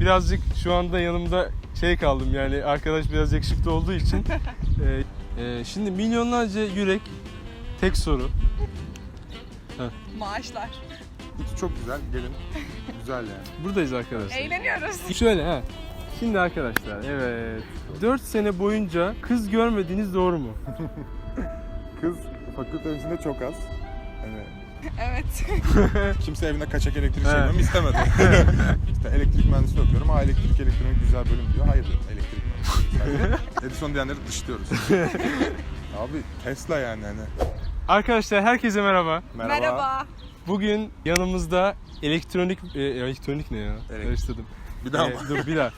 birazcık şu anda yanımda şey kaldım yani arkadaş biraz yakışıklı olduğu için. Ee, e, şimdi milyonlarca yürek tek soru. Maaşlar. Çok güzel. Gelin. Güzel yani. Buradayız arkadaşlar. Eğleniyoruz. Şöyle ha. Şimdi arkadaşlar evet. 4 sene boyunca kız görmediğiniz doğru mu? Kız fakültemizde çok az. Hani Evet. kimse evine kaçak elektrik Evet. çekmemi istemedi. işte elektrik mühendisliği okuyorum. Ha elektrik elektronik güzel bölüm diyor. Hayır dedim elektrik mühendisliği. sadece. Edison diyenleri dışlıyoruz. Abi Tesla yani hani. Arkadaşlar herkese merhaba. Merhaba. Bugün yanımızda elektronik e, elektronik ne ya? Elektrik. Karıştırdım. Bir daha Ee, mı? dur bir daha.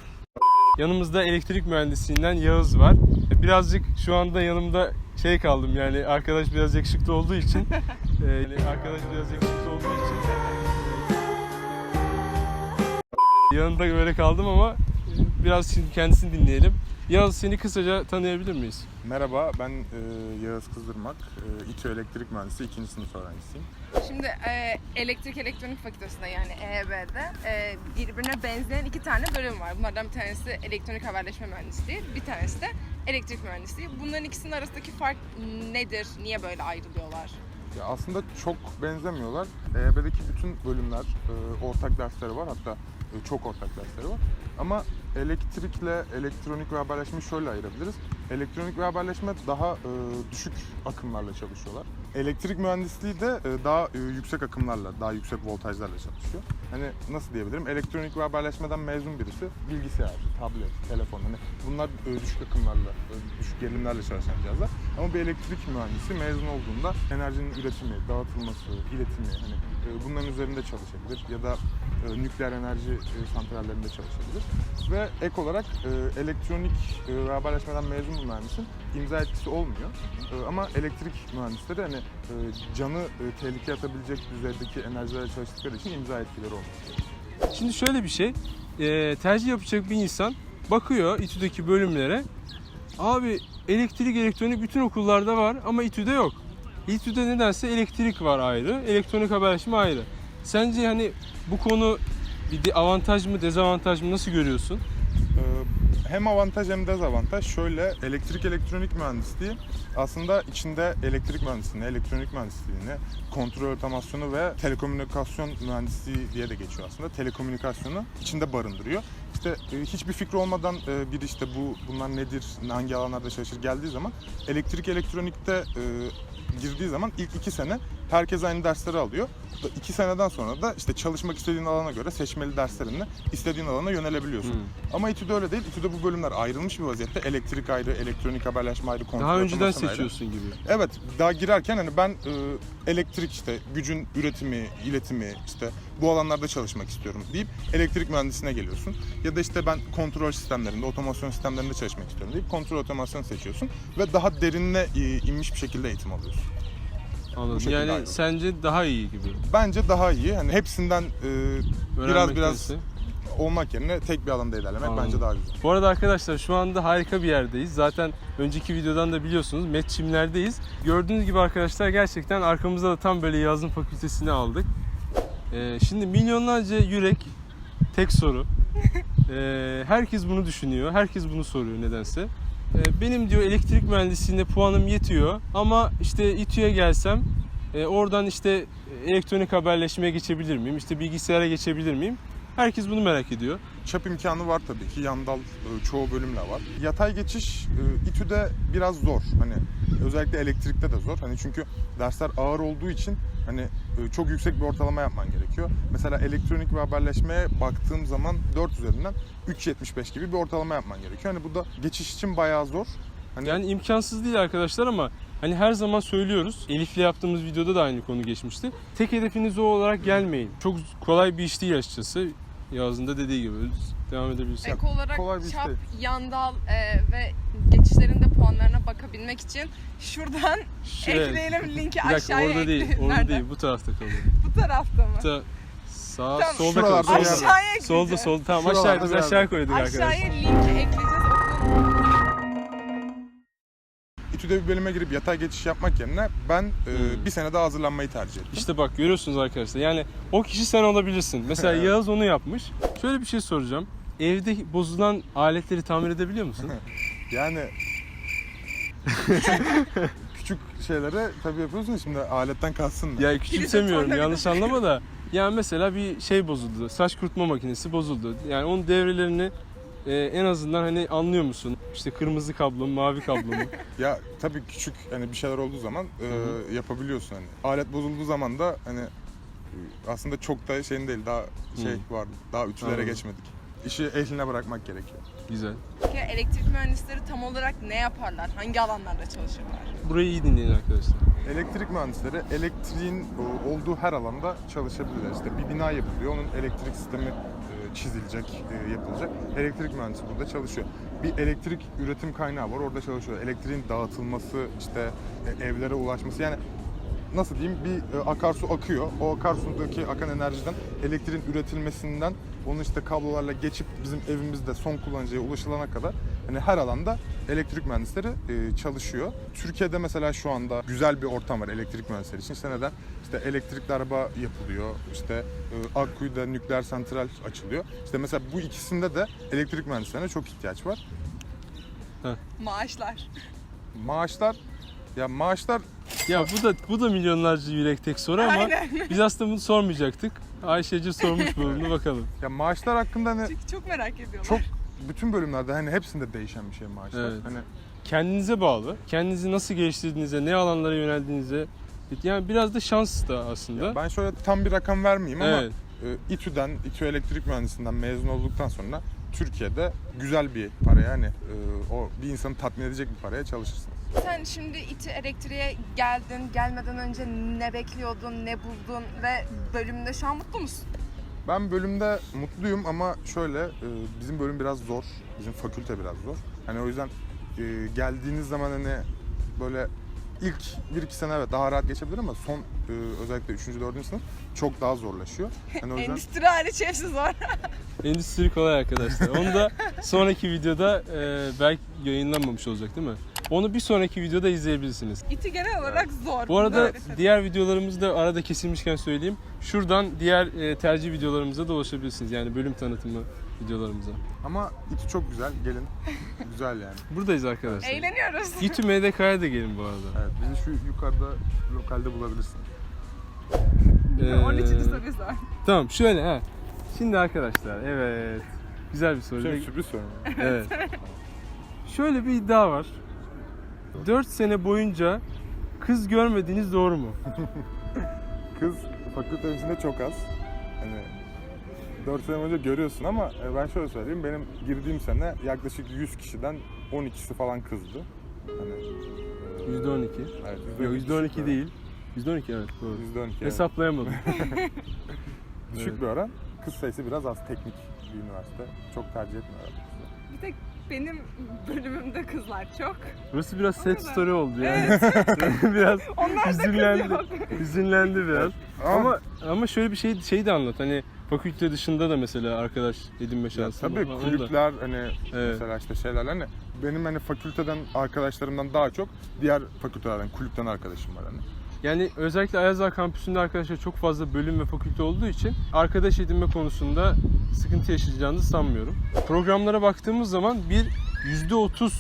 Yanımızda elektrik mühendisliğinden Yağız var. Birazcık şu anda yanımda şey kaldım yani arkadaş biraz yakışıklı olduğu için e, yani arkadaş biraz yakışıklı olduğu için yanında böyle kaldım ama biraz şimdi kendisini dinleyelim. Yağız seni kısaca tanıyabilir miyiz? Merhaba ben e, Yağız Kızdırmak. E, İTÜ Elektrik Mühendisi 2. sınıf öğrencisiyim. Şimdi e, elektrik elektronik fakültesinde yani EHB'de e, birbirine benzeyen iki tane bölüm var. Bunlardan bir tanesi elektronik haberleşme mühendisliği, bir tanesi de elektrik mühendisliği. Bunların ikisinin arasındaki fark nedir? Niye böyle ayrılıyorlar? Ya aslında çok benzemiyorlar. EYB'deki bütün bölümler e, ortak dersleri var. Hatta e, çok ortak dersleri var. Ama elektrikle elektronik ve haberleşmeyi şöyle ayırabiliriz. Elektronik ve haberleşme daha e, düşük akımlarla çalışıyorlar. Elektrik mühendisliği de e, daha e, yüksek akımlarla, daha yüksek voltajlarla çalışıyor. Hani nasıl diyebilirim? Elektronik ve haberleşmeden mezun birisi bilgisayar, tablet, telefon hani bunlar e, düşük akımlarla, e, düşük gerilimlerle çalışan cihazlar. Ama bir elektrik mühendisi mezun olduğunda enerjinin üretimi, dağıtılması, iletimi hani e, bunların üzerinde çalışabilir ya da e, nükleer enerji e, santrallerinde çalışabilir. Ve ek olarak elektronik ve haberleşmeden mezun bir mühendisin imza etkisi olmuyor. Ama elektrik mühendisleri hani canı tehlikeye atabilecek düzeydeki enerjilerle çalıştıkları için imza etkileri olmuyor. Şimdi şöyle bir şey, tercih yapacak bir insan bakıyor İTÜ'deki bölümlere. Abi elektrik elektronik bütün okullarda var ama İTÜ'de yok. İTÜ'de nedense elektrik var ayrı, elektronik haberleşme ayrı. Sence hani bu konu bir avantaj mı dezavantaj mı nasıl görüyorsun? Hem avantaj hem dezavantaj. Şöyle elektrik elektronik mühendisliği aslında içinde elektrik mühendisliğini, elektronik mühendisliğini, kontrol otomasyonu ve telekomünikasyon mühendisliği diye de geçiyor aslında. Telekomünikasyonu içinde barındırıyor. İşte e, hiçbir fikri olmadan e, bir işte bu bunlar nedir, hangi alanlarda çalışır geldiği zaman elektrik elektronikte e, girdiği zaman ilk iki sene herkes aynı dersleri alıyor. İki seneden sonra da işte çalışmak istediğin alana göre seçmeli derslerinle istediğin alana yönelebiliyorsun. Hmm. Ama İTÜ'de öyle değil. İTÜ'de bu bölümler ayrılmış bir vaziyette. Elektrik ayrı, elektronik haberleşme ayrı, kontrol Daha önceden otomasyon ayrı. seçiyorsun gibi. Evet, daha girerken hani ben e, elektrik işte gücün üretimi, iletimi işte bu alanlarda çalışmak istiyorum deyip elektrik mühendisine geliyorsun. Ya da işte ben kontrol sistemlerinde, otomasyon sistemlerinde çalışmak istiyorum deyip kontrol otomasyon seçiyorsun ve daha derinine e, inmiş bir şekilde eğitim alıyorsun. Anladım. Yani ayrılıyor. sence daha iyi gibi. Bence daha iyi. Hani hepsinden e, biraz biraz olmak yerine tek bir alanda ilerlemek Anladım. bence daha güzel. Bu arada arkadaşlar şu anda harika bir yerdeyiz. Zaten önceki videodan da biliyorsunuz Metçimler'deyiz. Gördüğünüz gibi arkadaşlar gerçekten arkamızda da tam böyle yazılım fakültesini aldık. Ee, şimdi milyonlarca yürek tek soru. Ee, herkes bunu düşünüyor. Herkes bunu soruyor nedense. Ee, benim diyor elektrik mühendisliğinde puanım yetiyor ama işte İTÜ'ye gelsem e, oradan işte elektronik haberleşmeye geçebilir miyim? İşte bilgisayara geçebilir miyim? Herkes bunu merak ediyor. Çap imkanı var tabii ki. Yandal e, çoğu bölümle var. Yatay geçiş e, İTÜ'de biraz zor. Hani özellikle elektrikte de zor. Hani çünkü dersler ağır olduğu için hani e, çok yüksek bir ortalama yapman gerekiyor. Mesela elektronik ve haberleşmeye baktığım zaman 4 üzerinden 3.75 gibi bir ortalama yapman gerekiyor. Hani bu da geçiş için bayağı zor. Hani Yani imkansız değil arkadaşlar ama hani her zaman söylüyoruz. Elif'le yaptığımız videoda da aynı konu geçmişti. Tek hedefiniz o olarak gelmeyin. Çok kolay bir iş değil açıkçası. Yağız'ın da dediği gibi. Devam edebilirsin. Ek olarak kolay bir çap, değil. yandal e, ve geçişlerin de puanlarına bakabilmek için şuradan Şöyle- ekleyelim linki Bir dakika aşağıya orada değil. ekleyelim. Orada Nerede? değil. Bu tarafta kalıyor. Bu tarafta mı? Bu ta- sağ Tamam, solda şuralarda kalıyor. Solda. Aşağıya ekleyeceğiz. Solda solda. Tamam Şuralarda aşağı biz bir yerde. koyduk arkadaşlar. Aşağıya linki ekleyeceğiz. İTÜ'de bir bölüme girip yatay geçiş yapmak yerine ben e, Hmm. bir sene daha hazırlanmayı tercih ettim. İşte bak görüyorsunuz arkadaşlar. Yani o kişi sen olabilirsin. Mesela. Yağız onu yapmış. Şöyle bir şey soracağım. evde bozulan aletleri tamir edebiliyor musun? Yani küçük, şeylere tabii yapıyorsun şimdi aletten kalsın da. ya küçümsemiyorum yanlış anlama da. Yani mesela bir şey bozuldu. Saç kurutma makinesi bozuldu. Yani onun devrelerini e, en azından hani anlıyor musun? İşte kırmızı kablo mu, mavi kablo mu? Ya tabii küçük hani bir şeyler olduğu zaman e, yapabiliyorsun hani. Alet bozulduğu zaman da hani e, aslında çok da şeyin değil daha şey Hı. var daha ütülere Anladım. geçmedik. İşi ehline bırakmak gerekiyor. Güzel. Peki elektrik mühendisleri tam olarak ne yaparlar? Hangi alanlarda çalışırlar? Burayı iyi dinleyin arkadaşlar. Elektrik mühendisleri elektriğin e, olduğu her alanda çalışabilirler. İşte bir bina yapılıyor, onun elektrik sistemi çizilecek, e, yapılacak. Elektrik mühendisi burada çalışıyor. Bir elektrik üretim kaynağı var, orada çalışıyor. Elektriğin dağıtılması, işte e, evlere ulaşması yani nasıl diyeyim bir e, akarsu akıyor. O akarsudaki akan enerjiden elektriğin üretilmesinden onu işte kablolarla geçip bizim evimizde son kullanıcıya ulaşılana kadar hani her alanda elektrik mühendisleri e, çalışıyor. Türkiye'de mesela şu anda güzel bir ortam var elektrik mühendisleri için. İşte neden? İşte elektrikli araba yapılıyor. İşte e, Akkuyu'da nükleer santral açılıyor. İşte mesela bu ikisinde de elektrik mühendislerine çok ihtiyaç var. Maaşlar. Maaşlar ya maaşlar Ya bu da bu da milyonlarca yürek tek soru ama Aynen. biz aslında bunu sormayacaktık. Ayşeci sormuş bulundu bakalım. ya maaşlar hakkında hani Çünkü çok merak ediyorlar. çok bütün bölümlerde hani hepsinde değişen bir şey maaşlar. Evet. Hani Kendinize bağlı. Kendinizi nasıl geliştirdiğinize, ne alanlara yöneldiğinize yani biraz da şans da aslında. ben şöyle tam bir rakam vermeyeyim ama Evet. e, İTÜ'den, İTÜ Elektrik Mühendisliğinden mezun olduktan sonra Türkiye'de güzel bir paraya yani e, o bir insanı tatmin edecek bir paraya çalışırsın. Sen şimdi İTÜ Elektriğe geldin. Gelmeden önce ne bekliyordun, ne buldun ve bölümde şu an mutlu musun? Ben bölümde mutluyum ama şöyle e, bizim bölüm biraz zor. Bizim fakülte biraz zor. Hani o yüzden e, geldiğiniz zaman hani böyle ilk bir iki sene evet daha rahat geçebilir ama son e, özellikle 3. 4. sınıf çok daha zorlaşıyor. Hani o yüzden Endüstri hariç hepsi zor. Endüstri kolay arkadaşlar. Onu da sonraki videoda belki yayınlanmamış olacak değil mi? Onu bir sonraki videoda izleyebilirsiniz. İTÜ genel olarak zor. Bu arada Böyle tabii. diğer videolarımızı da arada kesilmişken söyleyeyim. Şuradan diğer e, tercih videolarımıza da ulaşabilirsiniz. Yani bölüm tanıtımı videolarımıza. ama İTÜ çok güzel. Gelin. güzel yani. Buradayız arkadaşlar. Eğleniyoruz. İTÜ MDK'ya da gelin bu arada. Evet, bizi şu yukarıda lokalde bulabilirsin. Ee, 13. soruyu sor. Tamam şöyle ha. Şimdi arkadaşlar evet. Güzel bir soru. Şey, sürpriz soru. Evet. Şöyle bir iddia var. 4 sene boyunca kız görmediğiniz doğru mu? Kız fakülte içinde çok az. Hani 4 sene önce görüyorsun ama e, ben şöyle söyleyeyim. Benim girdiğim sene yaklaşık 100 kişiden 12'si falan kızdı. Hani %12. evet, Yok düşük %12 bir değil. %12 evet doğru. oran. %12. evet. Hesaplayamadım. Düşük Evet. bir oran. Kız sayısı biraz az teknik bir üniversite. Çok tercih etmiyorlar. Tek benim bölümümde kızlar çok. Burası biraz sad story oldu yani. biraz Onlar da kız hüzünlendi. yok. Hüzünlendi biraz. Ama, Ama şöyle bir şey şey de anlat. Hani fakülte dışında da mesela arkadaş edinme şansı tabii var. Onu da- kulüpler hani Evet. mesela işte şeyler hani benim hani fakülteden arkadaşlarımdan daha çok diğer fakültelerden kulüpten arkadaşım var hani. Yani özellikle Ayazağ kampüsünde arkadaşlar çok fazla bölüm ve fakülte olduğu için arkadaş edinme konusunda sıkıntı yaşayacağınızı sanmıyorum. Programlara baktığımız zaman bir %30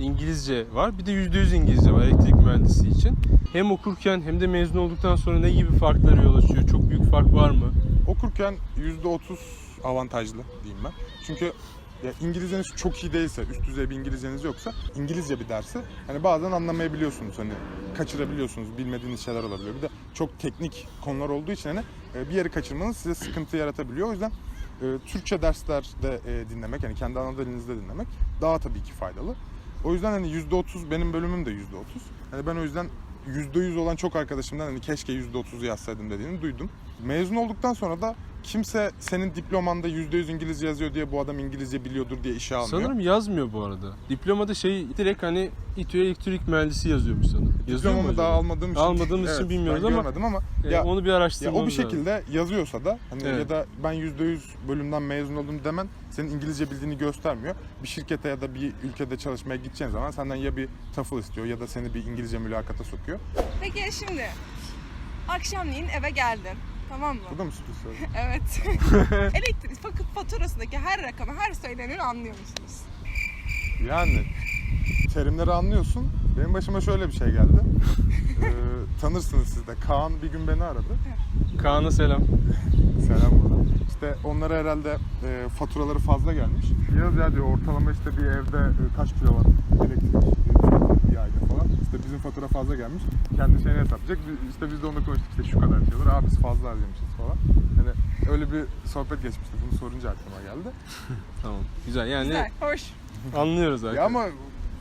İngilizce var. Bir de %100 İngilizce var elektrik mühendisi için. Hem okurken hem de mezun olduktan sonra ne gibi farklara yol açıyor? Çok büyük fark var mı? Okurken %30 avantajlı diyeyim ben. Çünkü ya İngilizceniz çok iyi değilse, üst düzey bir İngilizceniz yoksa İngilizce bir dersi hani bazen anlamayabiliyorsunuz hani kaçırabiliyorsunuz, bilmediğiniz şeyler olabiliyor. Bir de çok teknik konular olduğu için hani e, bir yeri kaçırmanız size sıkıntı yaratabiliyor. O yüzden e, Türkçe derslerde e, dinlemek, yani kendi ana dilinizde dinlemek daha tabii ki faydalı. O yüzden hani %30 benim bölümüm de %30. Hani ben o yüzden %100 olan çok arkadaşımdan hani keşke %30'u yazsaydım dediğini duydum. Mezun olduktan sonra da kimse senin diplomanda %100 İngilizce yazıyor diye bu adam İngilizce biliyordur diye işe almıyor. Sanırım yazmıyor bu arada. Diplomada şey direkt hani İTÜ elektrik mühendisi yazıyormuş sanırım. Yazıyor mu Diplomamı acaba? daha almadığım için. Almadığımız için bilmiyoruz ben ama- görmedim ama Yani ya, onu bir ya araştırmamız o bir lazım. şekilde yazıyorsa da hani Evet. ya da ben %100 bölümden mezun oldum demen senin İngilizce bildiğini göstermiyor. Bir şirkete ya da bir ülkede çalışmaya gideceğin zaman senden ya bir TOEFL istiyor ya da seni bir İngilizce mülakata sokuyor. Peki şimdi akşamleyin eve geldin. Tamam mı? Bu da mı sürpriz soru? Evet. Elektrik fak- faturasındaki her rakamı, her söyleneni anlıyor musunuz? Yani terimleri anlıyorsun. Benim başıma şöyle bir şey geldi. Ee, tanırsınız siz de. Kaan bir gün beni aradı. Kaan'a selam. Selam buradan. İşte onlara herhalde e, faturaları fazla gelmiş. Yaz ya diyor ortalama işte bir evde e, kaç kilowatt elektrik e, tüketilir bir ayda falan. İşte bizim fatura fazla gelmiş. Kendi şeyini hesaplayacak. İşte biz de onunla konuştuk işte şu kadar şey olur. Abi biz fazla harcamışız falan. Hani öyle bir sohbet geçmişti. Bunu sorunca aklıma geldi. Tamam. Güzel yani Güzel, hoş. anlıyoruz artık. Ya ama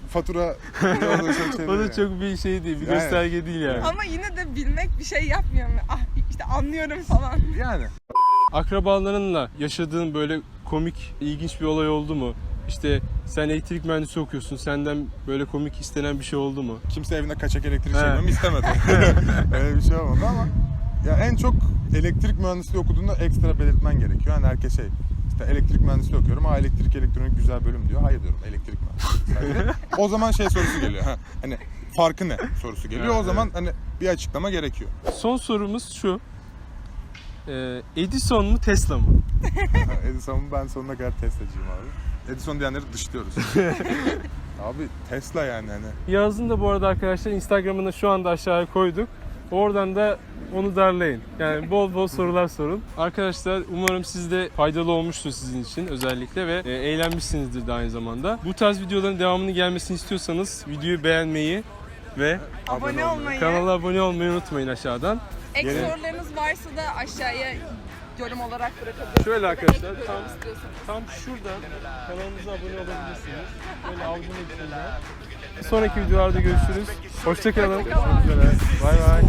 fatura çok şey o da yani. çok bir şey değil, bir Yani. gösterge değil yani. Ama yine de bilmek bir şey yapmıyor mu? Ah işte anlıyorum falan. Yani Akrabalarınla yaşadığın böyle komik, ilginç bir olay oldu mu? İşte sen elektrik mühendisi okuyorsun, senden böyle komik istenen bir şey oldu mu? kimse evine kaçak elektrik çekmemi istemedi. Öyle bir şey olmadı ama ya en çok elektrik mühendisliği okuduğunda ekstra belirtmen gerekiyor. Hani herkes şey işte elektrik mühendisliği okuyorum. Ha elektrik elektronik güzel bölüm diyor. Hayır diyorum elektrik mühendisliği. o zaman şey sorusu geliyor. Ha, hani farkı ne sorusu geliyor. O zaman hani bir açıklama gerekiyor. Son sorumuz şu. Ee, Edison mu Tesla mı? Edison'u ben sonuna kadar Tesla'cıyım abi. Edison diyenleri dışlıyoruz. abi Tesla yani hani. Yazın da bu arada arkadaşlar Instagram'ını şu anda aşağıya koyduk. Oradan da onu darlayın. Yani bol bol sorular sorun. Arkadaşlar umarım sizde faydalı olmuştur sizin için özellikle ve e, eğlenmişsinizdir de aynı zamanda. Bu tarz videoların devamını gelmesini istiyorsanız videoyu beğenmeyi ve Abone olmayı. kanala abone olmayı unutmayın aşağıdan. Ek Gelin. sorularınız varsa da aşağıya yorum olarak bırakabilirsiniz. Şöyle arkadaşlar, tam-. Tam şuradan kanalımıza abone olabilirsiniz. Böyle avucunun içinden. Sonraki videolarda görüşürüz. Hoşçakalın. Hoşça. Bay bay.